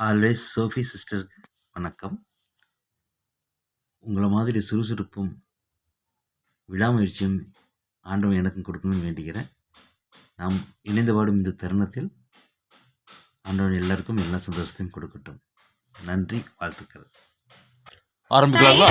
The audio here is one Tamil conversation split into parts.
ஆல்வேஸ் சோஃபி சிஸ்டருக்கு வணக்கம். உங்களை மாதிரி சுறுசுறுப்பும் விடாமுயற்சியும் ஆண்டவன் எனக்கும் கொடுக்கணும்னு வேண்டுகிறேன். நாம் இணைந்து பாடும் இந்த தருணத்தில் ஆண்டவன் எல்லாருக்கும் எல்லா சந்தோஷத்தையும் கொடுக்கட்டும். நன்றி வாழ்த்துக்கள். ஆரம்பிக்கலாங்களா?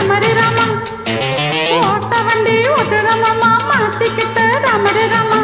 ராமரி ராமா ஓட்ட வண்டி ஓட்டுற மாமா மாட்டிக்கிட்ட ராமரி ராமா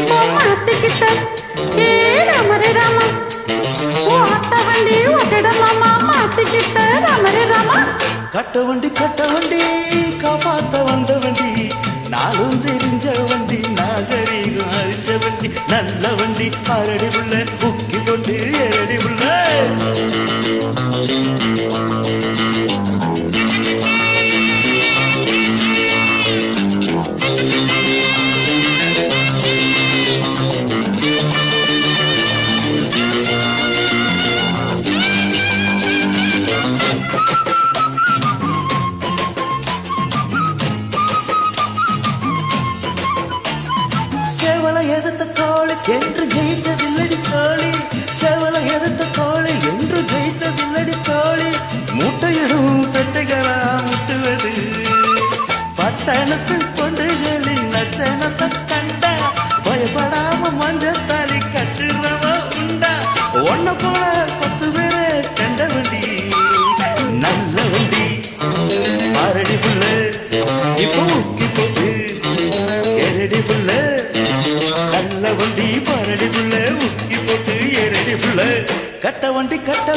இப்போ மாட்டிக்கிட்ட ஏ ராமரே ராமா? ஓட்ட வண்டி ஓட்டுட மாமா மாட்டிக்கிட்ட ராமா? கட்ட வண்டி கட்ட வண்டி காப்பாத்த வந்த வண்டி நாளும் தெரிஞ்ச வண்டி நாகரீகம் அறிஞ்ச வண்டி நல்ல வண்டி அரடி உள்ள எதிர்த்த கோழி என்று ஜெயித்ததில்லடி தோழி செவலை எதிர்த்த கோழி என்று ஜெயித்ததில்லடி தோழி முட்டையிடும் பெட்டைகளா முட்டுவது. பட்டணத்து கொண்டுகளின் நச்சனத்தை கண்ட. பயப்படாம மஞ்சத்தாலி கட்டுறவ உண்டா. ஒன்ன போல ஒன்று கட்ட